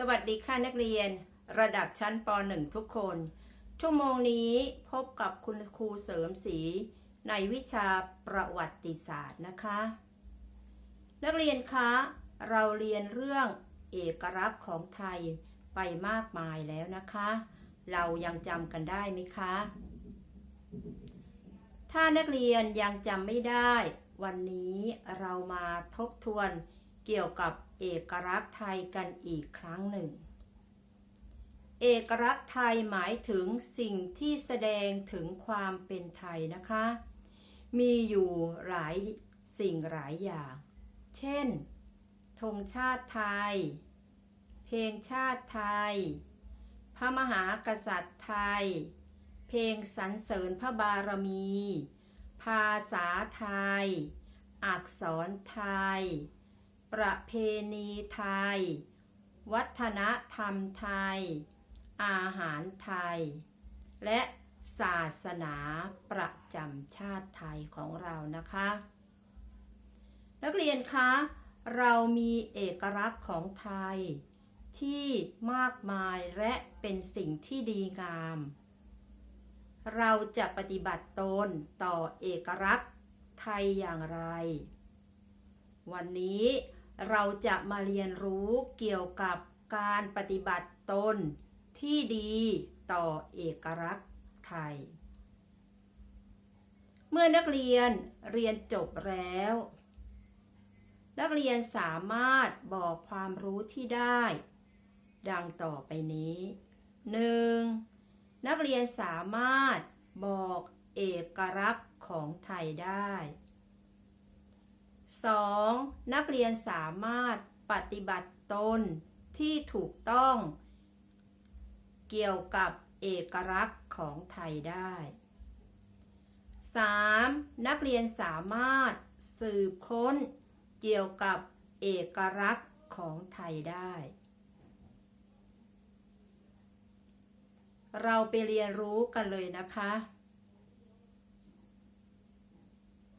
สวัสดีค่ะนักเรียน ระดับชั้นป .1 ทุกคน ชั่วโมงนี้พบกับคุณครูเสริมสีในวิชาประวัติศาสตร์นะคะ นักเรียนคะ เราเรียนเรื่องเอกลักษณ์ของไทยไปมากมายแล้วนะคะ เรายังจำกันได้ไหมคะ ถ้านักเรียนยังจำไม่ได้ วันนี้เรามาทบทวน เกี่ยวกับเอกลักษณ์ไทยกันอีกครั้งหนึ่ง เอกลักษณ์ไทยหมายถึงสิ่งที่แสดงถึงความเป็นไทยนะคะ มีอยู่หลายสิ่งหลายอย่าง เช่น ธงชาติไทย เพลงชาติไทย พระมหากษัตริย์ไทย เพลงสรรเสริญพระบารมี ภาษาไทย อักษรไทย ประเพณีไทย วัฒนธรรมไทย อาหารไทย และศาสนาประจำชาติไทยของเรานะคะ นักเรียนคะ เรามีเอกลักษณ์ของไทย ที่มากมายและเป็นสิ่งที่ดีงาม เราจะปฏิบัติตนต่อเอกลักษณ์ไทยอย่างไร วันนี้ เราจะมาเรียนรู้เกี่ยวกับการปฏิบัติตนที่ดีต่อเอกลักษณ์ไทย เมื่อนักเรียนเรียนจบแล้ว นักเรียนสามารถบอกความรู้ที่ได้ ดังต่อไปนี้ 1. นักเรียนสามารถบอกเอกลักษณ์ของไทยได้ 2. นักเรียนสามารถปฏิบัติตนที่ถูกต้อง เกี่ยวกับเอกลักษณ์ของไทยได้ 3. นักเรียนสามารถสืบค้นเกี่ยวกับเอกลักษณ์ของไทยได้ เราไปเรียนรู้กันเลยนะคะ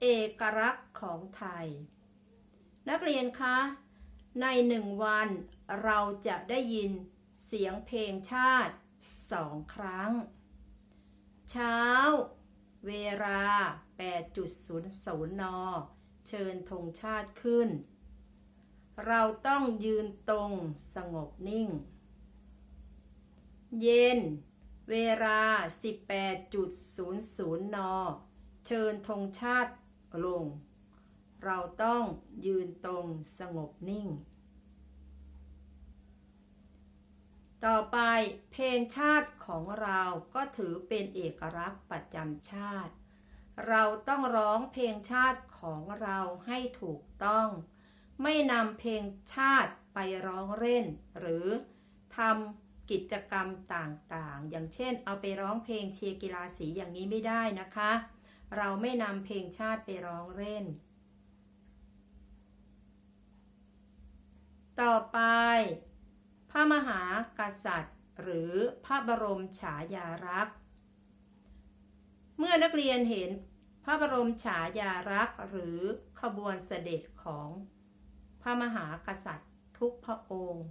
เอกลักษณ์ของไทย นักเรียนคะ ในหนึ่งวันเราจะได้ยินเสียงเพลงชาติสองครั้ง เช้า เวลา 8.00 น เชิญธงชาติขึ้น เราต้องยืนตรงสงบนิ่ง เย็น เวลา 18.00 น เชิญธงชาติ ลง เราต้องยืนตรงสงบนิ่ง ต่อไปเพลงชาติของเราก็ถือเป็นเอกลักษณ์ประจำชาติ เราต้องร้องเพลงชาติของเราให้ถูกต้อง ไม่นำเพลงชาติไปร้องเล่น หรือทำกิจกรรมต่างๆ อย่างเช่นเอาไปร้องเพลงเชียร์กีฬาสีอย่างนี้ไม่ได้นะคะ เราไม่นำเพลงชาติไปร้องเล่น ต่อไป พระมหากษัตริย์ หรือพระบรมฉายาลักษณ์เมื่อนักเรียนเห็นพระบรมฉายาลักษณ์หรือขบวนเสด็จของพระมหากษัตริย์ทุกพระองค์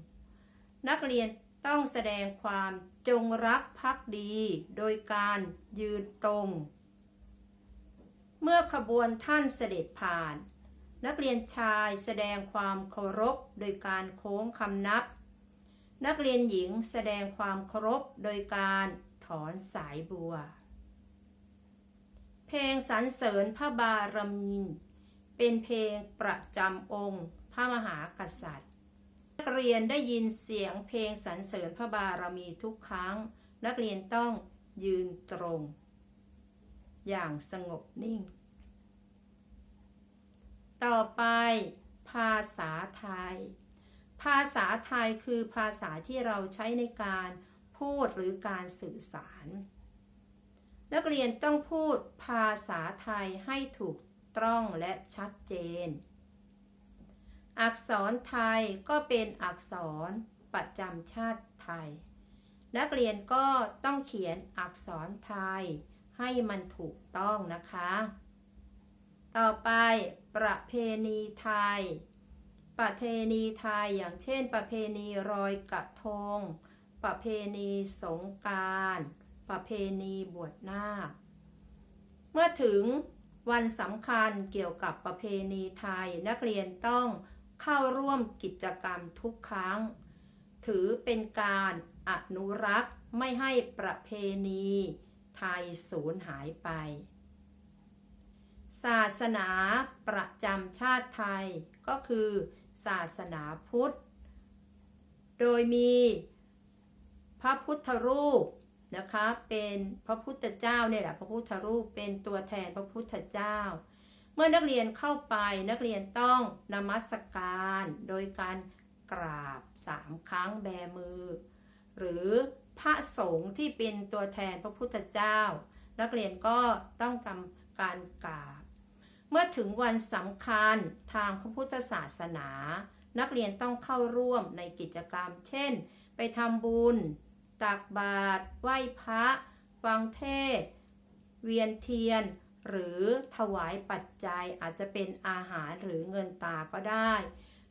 นักเรียนต้องแสดงความจงรักภักดี โดยการยืนตรง เมื่อขบวนท่านเสด็จผ่าน นักเรียนชายแสดงความเคารพโดยการโค้งคำนับ นักเรียนหญิงแสดงความเคารพโดยการถอนสายบัว เพลงสรรเสริญพระบารมีเป็นเพลงประจำองค์ พระมหากษัตริย์ นักเรียนได้ยินเสียงเพลงสรรเสริญพระบารมีทุกครั้ง นักเรียนต้องยืนตรง อย่างสงบนิ่ง ต่อไปภาษาไทย ภาษาไทยคือภาษาที่เราใช้ในการพูดหรือการสื่อสาร นักเรียนต้องพูดภาษาไทยให้ถูกต้องและชัดเจน อักษรไทยก็เป็นอักษรประจำชาติไทย นักเรียนก็ต้องเขียนอักษรไทยให้มันถูกต้องนะคะ ต่อไป ประเพณีไทย ประเพณีไทยอย่างเช่น ประเพณีรอยกระทง ประเพณีสงการประเพณีบวชนาค เมื่อถึงวันสำคัญเกี่ยวกับประเพณีไทยนักเรียนต้องเข้าร่วมกิจกรรมทุกครั้ง ถือเป็นการอนุรักษ์ไม่ให้ประเพณีไทยสูญหายไป ศาสนาประจำชาติไทยก็คือศาสนาพุทธ โดยมีพระพุทธรูปนะคะเป็นพระพุทธเจ้าเนี่ยแหละพระพุทธรูปเป็นตัวแทนพระพุทธเจ้า เมื่อนักเรียนเข้าไปนักเรียนต้องนมัสการโดยการกราบสามครั้งแบมือ หรือพระสงฆ์ที่เป็นตัวแทนพระพุทธเจ้า นักเรียนก็ต้องทำการกราบ เมื่อถึงวันสำคัญทางพระพุทธศาสนา นักเรียนต้องเข้าร่วมในกิจกรรม เช่น ไปทำบุญ ตักบาตรไหว้พระ ฟังเทศ เวียนเทียน หรือถวายปัจจัยอาจจะเป็นอาหารหรือเงินตาก็ได้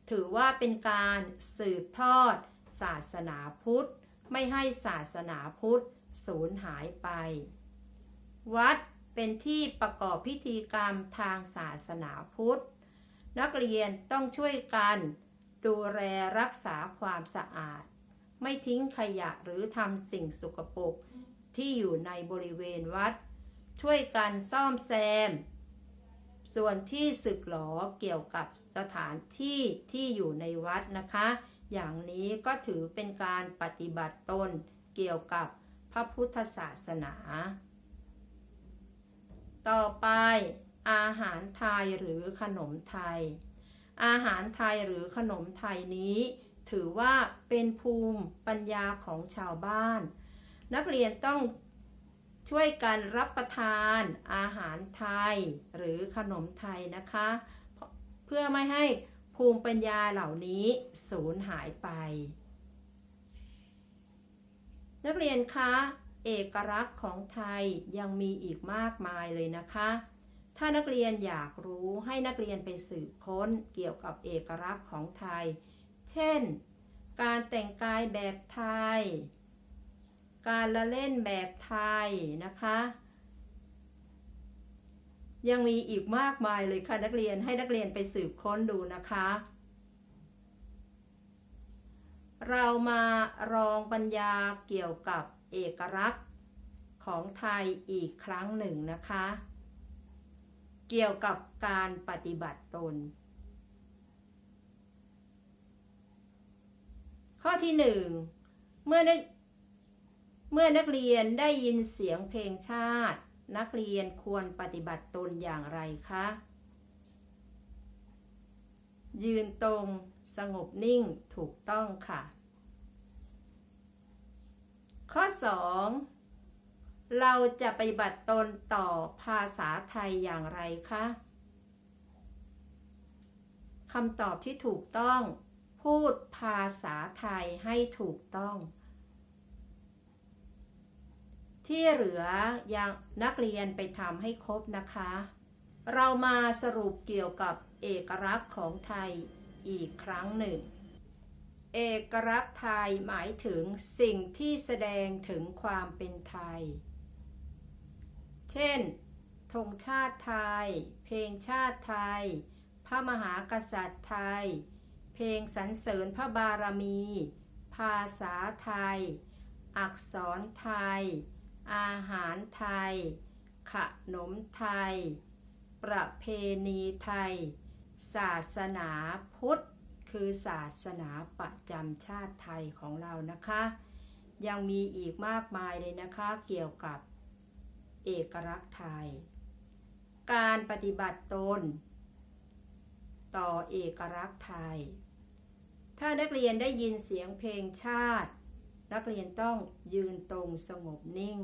ถือว่าเป็นการสืบทอด ศาสนาพุทธ ไม่ให้ศาสนาพุทธสูญหายไป วัด เป็นที่ประกอบพิธีกรรมทางศาสนาพุทธ นักเรียนต้องช่วยกันดูแลรักษาความสะอาด ไม่ทิ้งขยะหรือทำสิ่งสกปรกที่อยู่ในบริเวณวัด ช่วยกันซ่อมแซม ส่วนที่สึกหรอเกี่ยวกับสถานที่ที่อยู่ในวัดนะคะ อย่างนี้ก็ถือเป็นการปฏิบัติตนเกี่ยวกับพระพุทธศาสนา ต่อไป อาหารไทยหรือขนมไทย อาหารไทยหรือขนมไทยนี้ ถือว่าเป็นภูมิปัญญาของชาวบ้าน นักเรียนต้องช่วยกันรับประทานอาหารไทยหรือขนมไทยนะคะ เพื่อไม่ให้ภูมิปัญญาเหล่านี้สูญหายไป นักเรียนคะ เอกลักษณ์ของไทยยังมีอีกมากมายเลยนะคะ ถ้านักเรียนอยากรู้ให้นักเรียนไปสืบค้นเกี่ยวกับเอกลักษณ์ของไทย เช่น การแต่งกายแบบไทย การละเล่นแบบไทยนะคะ ยังมีอีกมากมายเลยค่ะนักเรียนให้นักเรียนไปสืบค้นดูนะคะเรามาลองบรรยาเกี่ยวกับ เอกลักษณ์ของไทยอีกครั้งหนึ่งนะคะ เกี่ยวกับการปฏิบัติตน ข้อที่หนึ่งเมื่อนักเมื่อนักเรียนได้ยินเสียงเพลงชาติ นักเรียนควรปฏิบัติตนอย่างไรคะ ยืนตรงสงบนิ่งถูกต้องค่ะ ข้อ 2 เราจะปฏิบัติตนต่อภาษาไทยอย่างไรคะคำตอบที่ถูกต้อง พูดภาษาไทยให้ถูกต้อง ที่เหลือยังนักเรียนไปทำให้ครบนะคะ เรามาสรุปเกี่ยวกับเอกลักษณ์ของไทยอีกครั้งหนึ่ง เอกลักษณ์ไทยหมายถึงสิ่งที่แสดงถึงความเป็นไทย เช่น ธงชาติไทย เพลงชาติไทย พระมหากษัตริย์ไทย เพลงสรรเสริญพระบารมี ภาษาไทย อักษรไทย อาหารไทย ขนมไทย ประเพณีไทย ศาสนาพุทธ คือศาสนาประจำชาติไทยของเรานะคะ ยังมีอีกมากมายเลยนะคะเกี่ยวกับเอกลักษณ์ไทย การปฏิบัติตน ต่อเอกลักษณ์ไทย ถ้านักเรียนได้ยินเสียงเพลงชาติ นักเรียนต้องยืนตรงสงบนิ่ง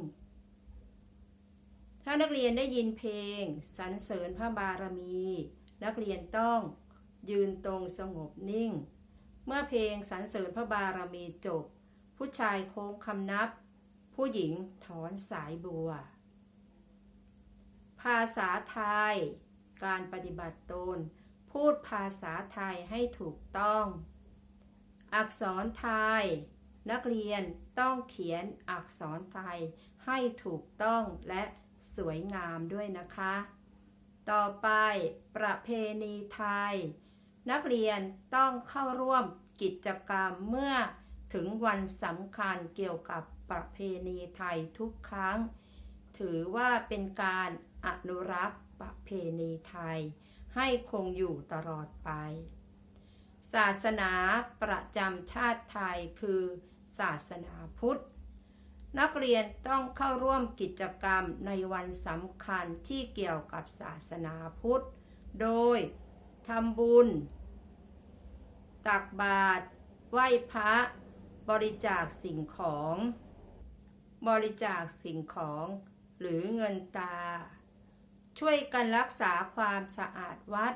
ถ้านักเรียนได้ยินเพลงสรรเสริญพระบารมี นักเรียนต้อง ยืนตรงสงบนิ่ง เมื่อเพลงสรรเสริญพระบารมีจบ ผู้ชายโค้งคำนับ ผู้หญิงถอนสายบัว ภาษาไทย การปฏิบัติตน พูดภาษาไทยให้ถูกต้อง อักษรไทย นักเรียนต้องเขียนอักษรไทยให้ถูกต้องและสวยงามด้วยนะคะ ต่อไปประเพณีไทย นักเรียนต้องเข้าร่วมกิจกรรมเมื่อถึงวันสำคัญเกี่ยวกับประเพณีไทยทุกครั้ง ถือว่าเป็นการอนุรักษ์ประเพณีไทย ให้คงอยู่ตลอดไป ศาสนาประจำชาติไทยคือ ศาสนาพุทธ นักเรียนต้องเข้าร่วมกิจกรรมในวันสำคัญที่เกี่ยวกับศาสนาพุทธ โดย ทำบุญ ตักบาตรไหว้พระ บริจาคสิ่งของ บริจาคสิ่งของ หรือเงินตา ช่วยกันรักษาความสะอาดวัด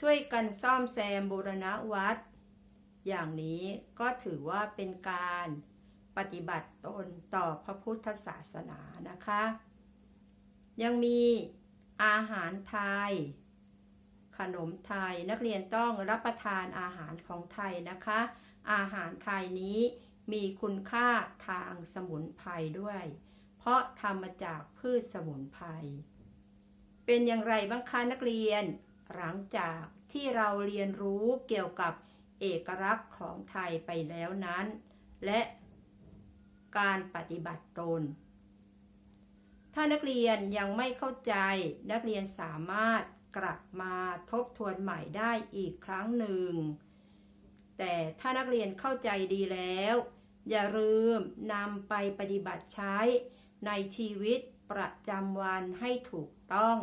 ช่วยกันซ่อมแซมบูรณะวัด อย่างนี้ก็ถือว่าเป็นการปฏิบัติตนต่อพระพุทธศาสนานะคะ ยังมีอาหารไทย ขนมไทย นักเรียนต้องรับประทานอาหารของไทยนะคะ อาหารไทยนี้มีคุณค่าทางสมุนไพรด้วย เพราะทำมาจากพืชสมุนไพร เป็นอย่างไรบ้างคะนักเรียน หลังจากที่เราเรียนรู้เกี่ยวกับเอกลักษณ์ของไทยไปแล้วนั้น และการปฏิบัติตน ถ้านักเรียนยังไม่เข้าใจนักเรียนสามารถ กลับมาทบทวนใหม่ได้อีกครั้งหนึ่ง แต่ถ้านักเรียนเข้าใจดีแล้ว อย่าลืมนำไปปฏิบัติใช้ในชีวิตประจำวันให้ถูกต้อง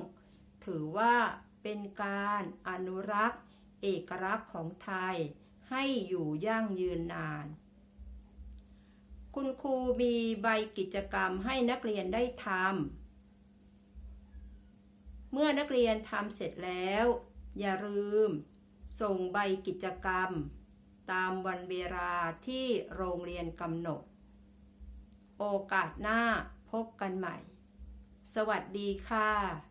ถือว่าเป็นการอนุรักษ์ เอกลักษณ์ของไทย ให้อยู่ยั่งยืนนาน คุณครูมีใบกิจกรรมให้นักเรียนได้ทำ เมื่อนักเรียนทำเสร็จแล้ว อย่าลืม ส่งใบกิจกรรม ตามวันเวลาที่โรงเรียนกำหนด โอกาสหน้าพบกันใหม่ สวัสดีค่ะ